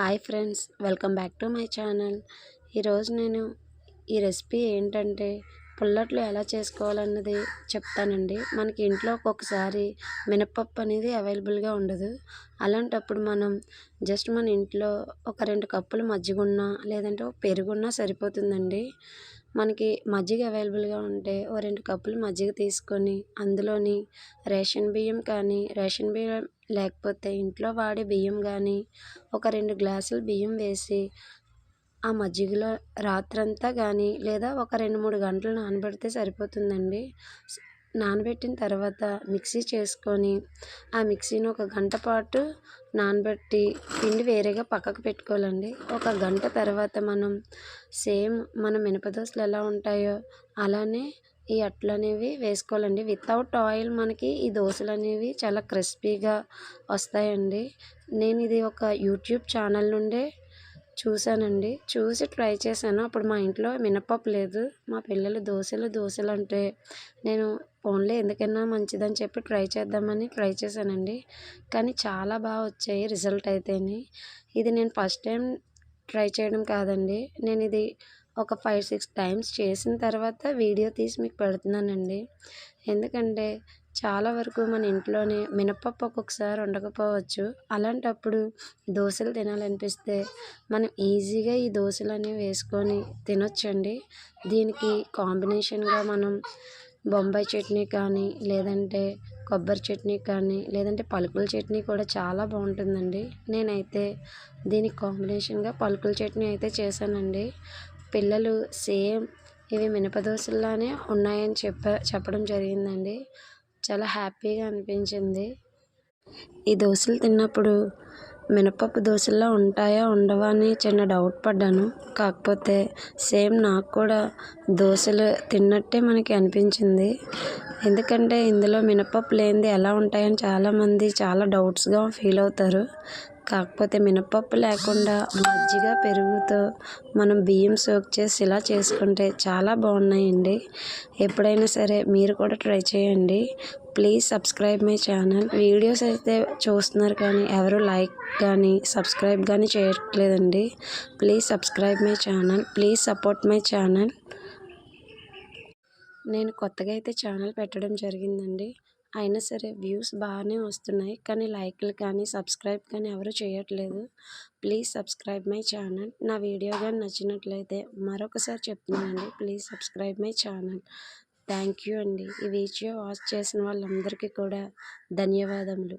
Hi friends welcome back to my channel. ఈరోజు నేను ఈ రెసిపీ ఏంటంటే పుల్లట్లు ఎలా చేసుకోవాలన్నది చెప్తానండి. మనకి ఇంట్లో ఒక్కొక్కసారి మినపప్పు అనేది అవైలబుల్గా ఉండదు. అలాంటప్పుడు మనం జస్ట్ మన ఇంట్లో ఒక రెండు కప్పులు మజ్జిగ ఉన్నా లేదంటే ఒక పెరుగున్నా సరిపోతుందండి. మనకి మజ్జిగ అవైలబుల్గా ఉంటే ఓ రెండు కప్పులు మజ్జిగ తీసుకొని అందులోని రేషన్ బియ్యం కానీ రేషన్ బియ్యం లేకపోతే ఇంట్లో వాడే బియ్యం కానీ ఒక రెండు గ్లాసులు బియ్యం వేసి ఆ మజ్జిగలో రాత్రంతా కానీ లేదా ఒక రెండు మూడు గంటలు నానబెడితే సరిపోతుందండి. నానబెట్టిన తర్వాత మిక్సీ చేసుకొని ఆ మిక్సీని ఒక గంట పాటు నానబెట్టి పిండి వేరేగా పక్కకు పెట్టుకోవాలండి. ఒక గంట తర్వాత మనం సేమ్ మన మినపదోసలు ఎలా ఉంటాయో అలానే ఈ అట్లు అనేవి వేసుకోవాలండి. వితౌట్ ఆయిల్ మనకి ఈ దోశలు అనేవి చాలా క్రిస్పీగా వస్తాయండి. నేను ఇది ఒక యూట్యూబ్ ఛానల్ నుండే చూశానండి. చూసి ట్రై చేశాను. అప్పుడు మా ఇంట్లో మినపప్పు లేదు. మా పిల్లలు దోశలు దోశలు అంటే నేను ఓన్లీ ఎందుకైనా మంచిదని చెప్పి ట్రై చేద్దామని ట్రై చేశానండి. కానీ చాలా బాగా వచ్చాయి రిజల్ట్ అయితేని. ఇది నేను ఫస్ట్ టైం ట్రై చేయడం కాదండి. నేను ఇది ఒక ఫైవ్ సిక్స్ టైమ్స్ చేసిన తర్వాత వీడియో తీసి మీకు పెడుతున్నానండి. ఎందుకంటే చాలా వరకు మన ఇంట్లోనే మినపప్పు ఒక్కొక్కసారి ఉండకపోవచ్చు అలాంటప్పుడు దోశలు తినాలనిపిస్తే మనం ఈజీగా ఈ దోశలు అనేవి వేసుకొని తినొచ్చండి. దీనికి కాంబినేషన్గా మనం బొంబాయి చట్నీ కానీ లేదంటే కొబ్బరి చట్నీ కానీ లేదంటే పలుకుల చట్నీ కూడా చాలా బాగుంటుందండి. నేనైతే దీనికి కాంబినేషన్గా పలుకుల చట్నీ అయితే చేశానండి. పిల్లలు సేమ్ ఇవి మినపదోసల్లానే ఉన్నాయని చెప్ప చెప్పడం జరిగిందండి. చాలా హ్యాపీగా అనిపించింది. ఈ దోశలు తిన్నప్పుడు మినపప్పు దోశలా ఉంటాయా ఉండవా అని చిన్న డౌట్ పడ్డాను. కాకపోతే సేమ్ నాకు కూడా దోశలు తిన్నట్టే మనకి అనిపించింది. ఎందుకంటే ఇందులో మినపప్పు లేనిది ఎలా ఉంటాయని చాలామంది చాలా డౌట్స్గా ఫీల్ అవుతారు. కాకపోతే మినపప్పు లేకుండా మజ్జిగ పెరుగుతో మనం బియ్యం సోక్ చేసి ఇలా చేసుకుంటే చాలా బాగున్నాయండి. ఎప్పుడైనా సరే మీరు కూడా ట్రై చేయండి. Please subscribe my channel. Videos అయితే చూస్తున్నారు కానీ ఎవరు లైక్ కానీ సబ్స్క్రైబ్ కానీ చేయట్లేదండి. Please subscribe my channel. Please support my channel. నేను కొత్తగా అయితే ఛానల్ పెట్టడం జరిగిందండి. అయినా సరే వ్యూస్ బాగానే వస్తున్నాయి. కానీ లైక్లు కానీ సబ్స్క్రైబ్ కానీ ఎవరు చేయట్లేదు. Please subscribe my channel. నా వీడియో కానీ నచ్చినట్లయితే మరొకసారి చెప్తున్నానండి please subscribe my channel. Thank you అండి. ఈ వీడియో వాచ్ చేసిన వాళ్ళందరికీ కూడా ధన్యవాదములు.